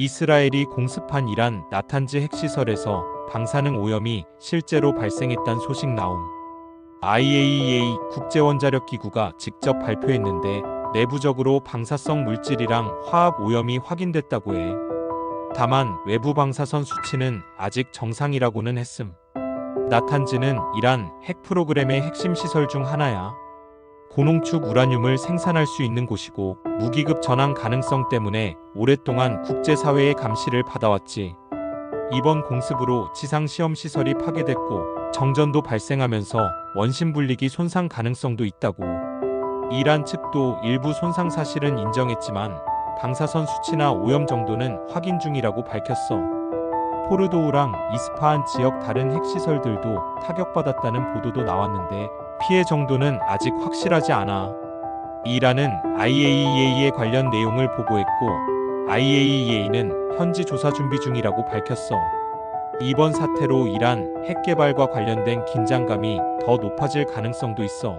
이스라엘이 공습한 이란 나탄즈 핵시설에서 방사능 오염이 실제로 발생했다는 소식 나옴. IAEA 국제원자력기구가 직접 발표했는데 내부적으로 방사성 물질이랑 화학 오염이 확인됐다고 해. 다만 외부 방사선 수치는 아직 정상이라고는 했음. 나탄즈는 이란 핵 프로그램의 핵심 시설 중 하나야. 고농축 우라늄을 생산할 수 있는 곳이고 무기급 전환 가능성 때문에 오랫동안 국제사회의 감시를 받아왔지. 이번 공습으로 지상 시험 시설이 파괴됐고 정전도 발생하면서 원심 분리기 손상 가능성도 있다고. 이란 측도 일부 손상 사실은 인정했지만 방사선 수치나 오염 정도는 확인 중이라고 밝혔어. 포르도우랑 이스파한 지역 다른 핵시설들도 타격받았다는 보도도 나왔는데 피해 정도는 아직 확실하지 않아. 이란은 IAEA에 관련 내용을 보고했고 IAEA는 현지 조사 준비 중이라고 밝혔어. 이번 사태로 이란 핵 개발과 관련된 긴장감이 더 높아질 가능성도 있어.